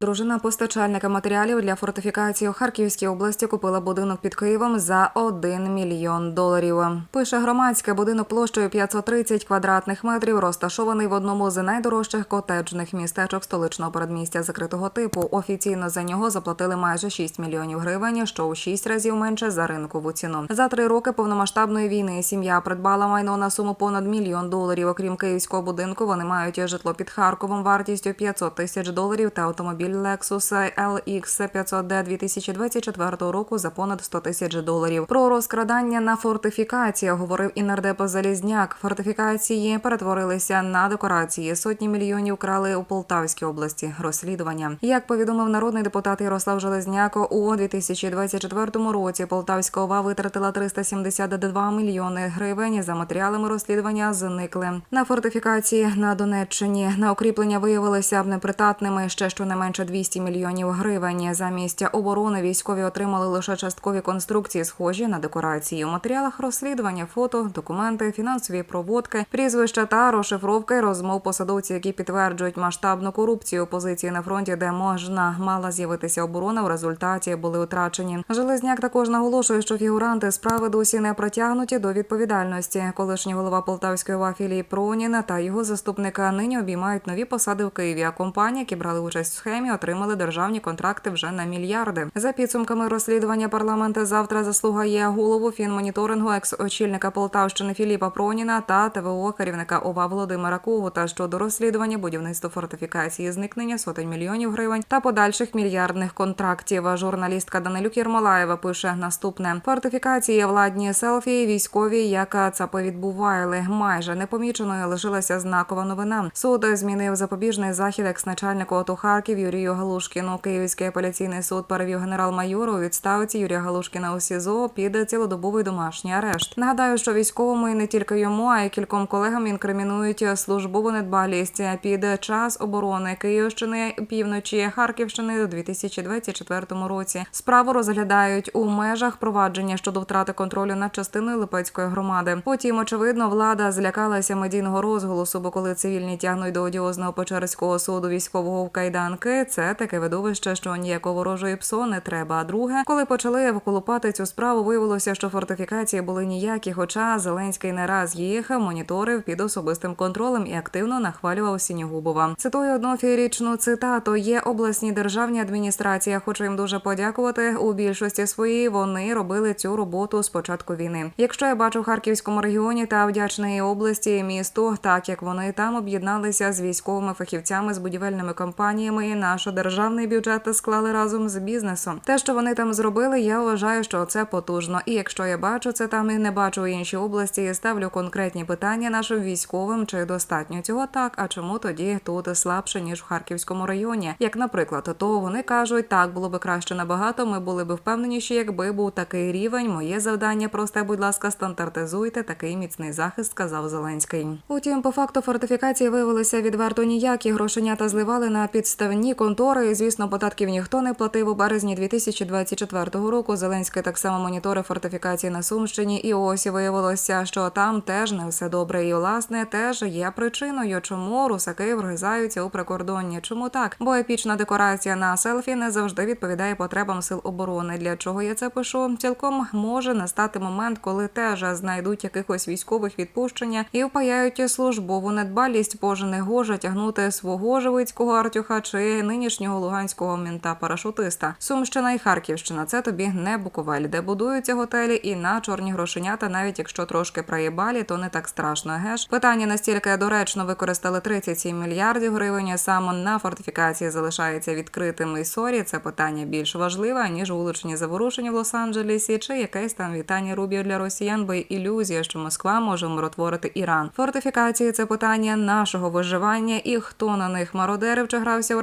Дружина постачальника матеріалів для фортифікації у Харківській області купила будинок під Києвом за 1 мільйон доларів. Пише громадське будинок площею 530 квадратних метрів, розташований в одному з найдорожчих котеджних містечок столичного передмістя закритого типу. Офіційно за нього заплатили майже 6 мільйонів гривень, що у 6 разів менше за ринкову ціну. За три роки повномасштабної війни сім'я придбала майно на суму понад мільйон доларів. Окрім київського будинку, вони мають житло під Харковом вартістю 500 тисяч доларів та автомобіль Lexus LX 500D 2024 року за понад 100 тисяч доларів. Про розкрадання на фортифікації говорив і нардеп Залізняк. Фортифікації перетворилися на декорації. Сотні мільйонів крали у Полтавській області. Розслідування. Як повідомив народний депутат Ярослав Железняк, у 2024 році Полтавська ОВА витратила 372 мільйони гривень за матеріалами розслідування. Зникли на фортифікації на Донеччині. На укріплення виявилися б непридатними ще щонайменше 200 мільйонів гривень. Замість оборони військові отримали лише часткові конструкції, схожі на декорації. У матеріалах розслідування, фото, документи, фінансові проводки, прізвища та розшифровки розмов посадовців, які підтверджують масштабну корупцію позиції на фронті, де можна мала з'явитися оборона. В результаті були втрачені. Железняк також наголошує, що фігуранти справи досі не притягнуті до відповідальності. Колишній голова Полтавської ОВА Філіп Проніна та його заступника нині обіймають нові посади в Києві. А компанії, які брали участь в схемі, отримали державні контракти вже на мільярди. За підсумками розслідування парламент завтра заслугає голову фінмоніторингу екс-очільника Полтавщини Філіпа Проніна та ТВО керівника ОВА Володимира Когута щодо розслідування будівництва фортифікації, зникнення сотень мільйонів гривень та подальших мільярдних контрактів. Журналістка Данилюк Єрмолаєва пише наступне: фортифікації, владні селфі, військові, як ЦАПи відбували. Майже непоміченою лишилася знакова новина. Суд змінив запобіжний захід екс-начальнику ОТУ Харків Юрію Галушкіну. Київський апеляційний суд перевів генерал-майору у відставці Юрія Галушкіна у СІЗО під цілодобовий домашній арешт. Нагадаю, що військовому і не тільки йому, а й кільком колегам інкримінують службову недбалість під час оборони Київщини, півночі Харківщини у 2024 році. Справу розглядають у межах провадження щодо втрати контролю над частиною Липецької громади. Потім, очевидно, влада злякалася медійного розголосу, бо коли цивільні тягнуть до одіозного Печерського суду військового в кайданки, це таке видовище, що ніякого ворожої псо не треба. А друге, коли почали виколупати цю справу, виявилося, що фортифікації були ніякі, хоча Зеленський не раз їх моніторив під особистим контролем і активно нахвалював Сінігубова. Цитую одну феєрічну цитату: є обласні державні адміністрації. Хочу їм дуже подякувати. У більшості своїй вони робили цю роботу з початку війни. Якщо я бачу в Харківському регіоні та вдячної області і місту, так як вони там об'єдналися з військовими фахівцями з будівельними компаніями, і наш державний бюджет склали разом з бізнесом. Те, що вони там зробили, я вважаю, що це потужно. І якщо я бачу це там і не бачу в іншій області, я ставлю конкретні питання нашим військовим, чи достатньо цього так, а чому тоді тут слабше ніж в Харківському районі? Як, наприклад, то вони кажуть, так було би краще набагато. Ми були б впевненіші, якби був такий рівень. Моє завдання просте, будь ласка, стандартизуйте такий міцний захист, сказав Зеленський. Утім, по факту фортифікації виявилися відверто ніякі грошенята зливали на підставні контори. Звісно, податків ніхто не платив у березні 2024 року. Зеленський так само моніторив фортифікації на Сумщині, і ось виявилося, що там теж не все добре. І власне теж є причиною, чому русаки вгризаються у прикордонні. Чому так? Бо епічна декорація на селфі не завжди відповідає потребам сил оборони. Для чого я це пишу? Цілком може настати момент, коли теж знайдуть якихось військових відпущення і впаяють службову недбалість, боже не гоже тягнути свого живицького артюха чи нинішнього луганського мінта парашутиста. Сумщина і Харківщина це тобі не Буковель, де будуються готелі і на чорні грошенята, навіть якщо трошки проїбалі, то не так страшно. Геш питання настільки доречно використали 37 мільярдів гривень. Саме на фортифікації залишається відкритим і сорі. Це питання більш важливе ніж вуличні заворушення в Лос-Анджелесі чи якесь там вітання рубів для росіян, бо ілюзія, що Москва може миротворити Іран. Фортифікації це питання нашого виживання, і хто на них мародерив чи грався у